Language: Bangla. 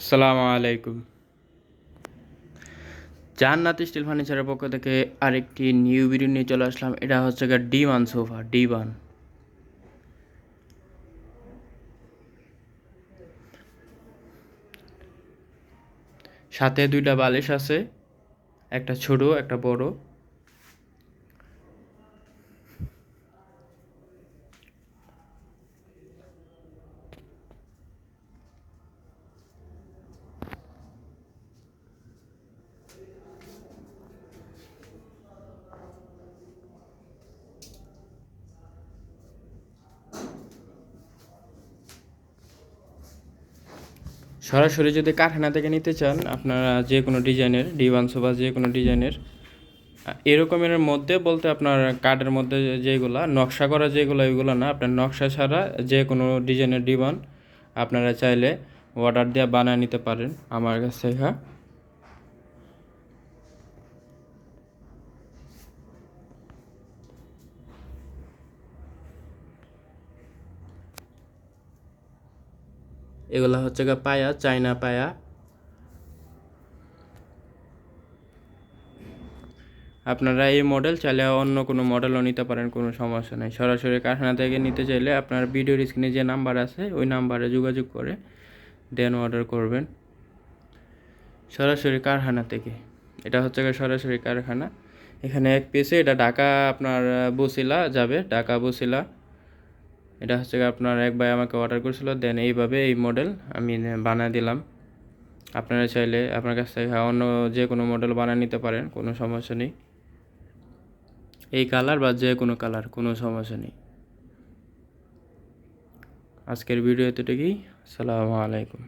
আসসালামু আলাইকুম। জান্নাত স্টিল ফার্নিচারের পক্ষ থেকে আরেকটি নিউ ভিডিও নিয়ে চলে আসলাম। এটা হচ্ছে গিয়ে D one sofa D one সাথে দুইটা বালিশ আছে, একটা ছোট, একটা বড়। সরাসরি যদি কারখানা থেকে নিতে চান, আপনারা যে কোনো ডিজাইনের ডি ওয়ান সোফা যে কোনো ডিজাইনের এরকমের মধ্যে বলতে আপনার কার্ডের মধ্যে যেগুলা, নকশা করা যেগুলো, ওইগুলো না, আপনার নকশা ছাড়া যে কোনো ডিজাইনের ডি ওয়ান আপনারা চাইলে অর্ডার দিয়ে বানিয়ে নিতে পারেন আমার কাছে থেকে এগুলা হচ্ছে গা পায়া চাইনা পায়া। আপনারা এই মডেল চাইলে অন্য কোনো মডেলও নিতে পারেন, কোনো সমস্যা নেই। সরাসরি কারখানা থেকে নিতে চাইলে আপনার ভিডিওর স্ক্রিনে যে নাম্বার আছে, ওই নাম্বারে যোগাযোগ করে দেন অর্ডার করবেন। সরাসরি কারখানা থেকে। এটা হচ্ছে গিয়ে সরাসরি কারখানা। এখানে এক পিসে এটা ঢাকা আপনার বসিলা যাবে, ঢাকা বসিলা। এটা হচ্ছে আপনার এক ভাই আমাকে অর্ডার করেছিল দেন এইভাবে এই মডেল আমি বানিয়ে দিলাম। আপনারা চাইলে আপনার কাছ থেকে অন্য যে কোনো মডেল বানিয়ে নিতে পারেন, কোনো সমস্যা নেই। এই কালার বা যে কোনো কালার কোনো সমস্যা নেই। আজকের ভিডিও এতটুকুই, আসসালামু আলাইকুম।